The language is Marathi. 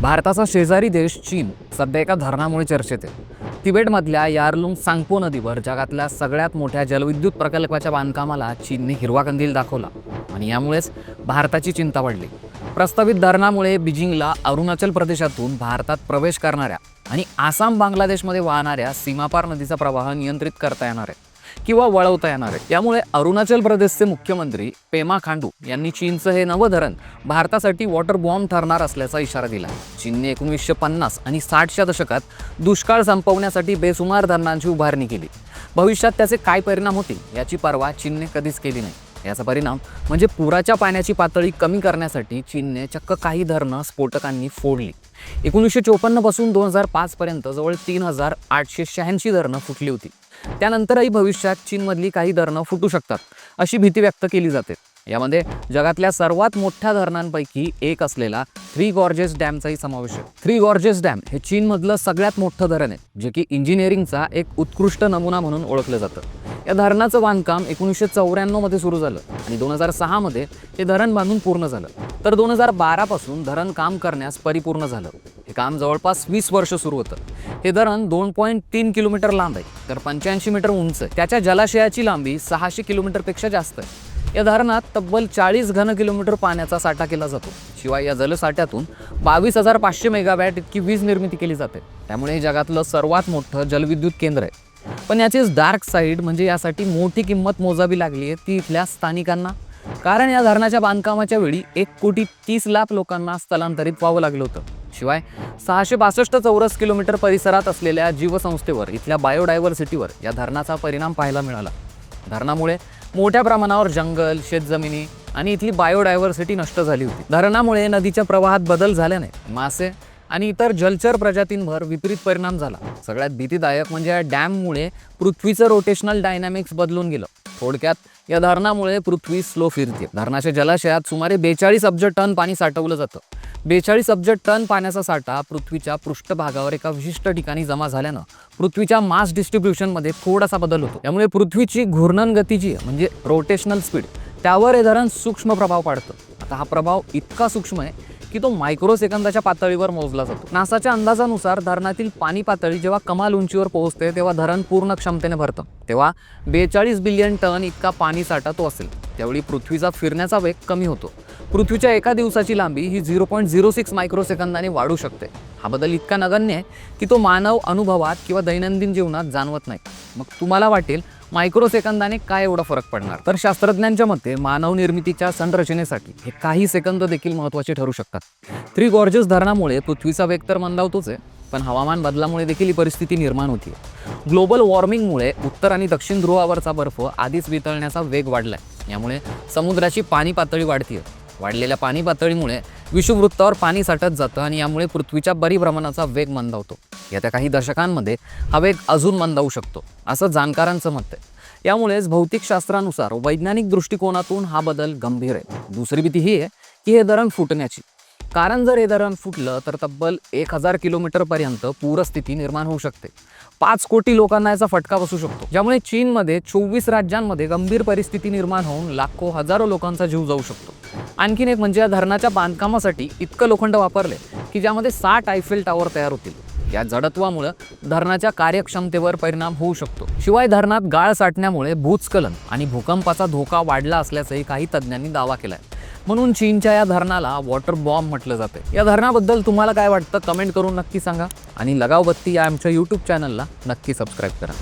भारताचा शेजारी देश चीन सध्या एका धरणामुळे चर्चेत आहे. तिबेटमधल्या यारलुंग सांगपो नदीवर जगातल्या सगळ्यात मोठ्या जलविद्युत प्रकल्पाच्या बांधकामाला चीनने हिरवा कंदील दाखवला आणि यामुळेच भारताची चिंता वाढली. प्रस्तावित धरणामुळे बीजिंगला अरुणाचल प्रदेशातून भारतात प्रवेश करणाऱ्या आणि आसाम बांगलादेशमध्ये वाहणाऱ्या सीमापार नदीचा प्रवाह नियंत्रित करता येणार आहे. किंवा वळवता येणार आहे यामुळे अरुणाचल प्रदेशचे मुख्यमंत्री पेमा खांडू यांनी चीनचं हे नवं धरण भारतासाठी वॉटर बॉम्ब ठरणार असल्याचा इशारा दिला चीनने एकोणीसशे पन्नास आणि साठच्या दशकात दुष्काळ संपवण्यासाठी बेसुमार धरणांची उभारणी केली. भविष्यात त्याचे काय परिणाम होतील याची पर्वा चीनने कधीच केली नाही. याचा परिणाम म्हणजे पुराच्या पाण्याची पातळी कमी करण्यासाठी चीनने चक्क काही धरणं स्फोटकांनी फोडली. एकोणीसशे चोपन्नपासून दोन हजार पाचपर्यंत जवळ तीन हजार आठशे शहाऐंशी धरणं फुटली होती. त्यानंतरही भविष्यात चीनमधली काही धरणं फुटू शकतात अशी भीती व्यक्त केली जाते. यामध्ये जगातल्या सर्वात मोठ्या धरणांपैकी एक असलेला थ्री गॉर्जेस डॅमचाही समावेश आहे. थ्री गॉर्जेस डॅम हे चीनमधलं सगळ्यात मोठं धरण आहे जे की इंजिनिअरिंगचा एक उत्कृष्ट नमुना म्हणून ओळखलं जातं. या धरणाचं बांधकाम एकोणीसशे चौऱ्याण्णवमध्ये सुरू झालं आणि दोन हजार सहामध्ये हे धरण बांधून पूर्ण झालं. तर दोन हजार बारापासून धरण काम करण्यास परिपूर्ण झालं. काम जवळपास वीस वर्ष सुरू होतं. हे धरण दोन पॉईंट तीन किलोमीटर लांब आहे. तर पंच्याऐंशी मीटर उंच आहे. त्याच्या जलाशयाची लांबी सहाशे किलोमीटरपेक्षा जास्त आहे. या धरणात तब्बल चाळीस घन किलोमीटर पाण्याचा साठा केला जातो. शिवाय या जलसाठ्यातून बावीस हजार पाचशे मेगावॅट इतकी वीज निर्मिती केली जाते. त्यामुळे हे जगातलं सर्वात मोठं जलविद्युत केंद्र आहे. पण याचीच डार्क साईड म्हणजे यासाठी मोठी किंमत मोजावी लागली आहे ती इथल्या स्थानिकांना. कारण या धरणाच्या बांधकामाच्या वेळी एक कोटी तीस लाख लोकांना स्थलांतरित व्हावं लागलं होतं. शिवाय सहाशे बासष्ट चौरस किलोमीटर परिसरात असलेल्या जीवसंस्थेवर इथल्या बायोडायव्हर्सिटीवर या धरणाचा परिणाम पाहायला मिळाला. धरणामुळे मोठ्या प्रमाणावर जंगल शेतजमिनी आणि इथली बायोडायव्हर्सिटी नष्ट झाली होती. धरणामुळे नदीच्या प्रवाहात बदल झाल्याने मासे आणि इतर जलचर प्रजातींवर विपरीत परिणाम झाला. सगळ्यात भीतीदायक म्हणजे या डॅममुळे पृथ्वीचं रोटेशनल डायनॅमिक्स बदलून गेलं. थोडक्यात या धरणामुळे पृथ्वी स्लो फिरते. धरणाच्या जलाशयात सुमारे बेचाळीस अब्ज टन पाणी साठवलं जातं. बेचाळीस अब्ज टन पाण्याचा साठा पृथ्वीच्या पृष्ठभागावर एका विशिष्ट ठिकाणी जमा झाल्यानं पृथ्वीच्या मास डिस्ट्रीब्युशनमध्ये थोडासा बदल होतो. त्यामुळे पृथ्वीची घूर्णन गतीची आहे, म्हणजे रोटेशनल स्पीड त्यावर हे धरण सूक्ष्म प्रभाव पाडतं. आता हा प्रभाव इतका सूक्ष्म आहे की तो मायक्रो सेकंदाच्या पातळीवर मोजला जातो. नासाच्या अंदाजानुसार धरणातील पाणी पातळी जेव्हा कमाल उंचीवर पोहोचते तेव्हा धरण पूर्ण क्षमतेने भरतं. तेव्हा बेचाळीस बिलियन टन इतका पाणी साठा तो असेल. त्यावेळी पृथ्वीचा फिरण्याचा वेग कमी होतो. पृथ्वीच्या एका दिवसाची लांबी ही झिरो पॉईंट झिरो सिक्स मायक्रोसेकंदाने वाढू शकते. हा बदल इतका नगण्य आहे की तो मानव अनुभवात किंवा दैनंदिन जीवनात जाणवत नाही. मग तुम्हाला वाटेल मायक्रोसेकंदाने काय एवढा फरक पडणार? तर शास्त्रज्ञांच्या मते मानव निर्मितीच्या संरचनेसाठी हे काही सेकंद देखील महत्त्वाचे ठरू शकतात. थ्री गॉर्जेस धरणामुळे पृथ्वीचा वेग तर मंदावतोच आहे पण हवामान बदलामुळे देखील ही परिस्थिती निर्माण होती ग्लोबल वॉर्मिंगमुळे उत्तर आणि दक्षिण ध्रुवावरचा बर्फ आधीच वितळण्याचा वेग वाढलाय. यामुळे समुद्राची पाणी पातळी वाढतीय. वाढलेल्या पाणी पातळीमुळे विषुववृत्तावर पाणी साठत जातं आणि यामुळे पृथ्वीच्या परिभ्रमणाचा वेग मंदावतो येत्या काही दशकांमध्ये हा वेग अजून मंदावू शकतो असं जाणकारांचं मत आहे. यामुळेच भौतिकशास्त्रानुसार वैज्ञानिक दृष्टिकोनातून हा बदल गंभीर आहे. दुसरी भीती ही आहे की हे धरण फुटण्याची. कारण जर हे धरण फुटलं तर तब्बल एक हजार किलोमीटरपर्यंत पूरस्थिती निर्माण होऊ शकते. पाच कोटी लोकांना याचा फटका बसू शकतो. ज्यामुळे चीनमध्ये चोवीस राज्यांमध्ये गंभीर परिस्थिती निर्माण होऊन लाखो हजारो लोकांचा जीव जाऊ शकतो. आणखीन एक म्हणजे या धरणाच्या बांधकामासाठी इतकं लोखंड वापरले की ज्यामध्ये साठ आयफेल टॉवर तयार होतील. या जडत्वामुळं धरणाच्या कार्यक्षमतेवर परिणाम होऊ शकतो. शिवाय धरणात गाळ साठण्यामुळे भूस्खलन आणि भूकंपाचा धोका वाढला असल्याचंही काही तज्ज्ञांनी दावा केलाय. म्हणून चीनच्या या धरणाला वॉटर बॉम्ब म्हटलं जाते. या धरणाबद्दल तुम्हाला काय वाटतं? कमेंट करून नक्की सांगा. आणि लगावबत्ती या आमच्या यूट्यूब चॅनलला नक्की सबस्क्राईब करा.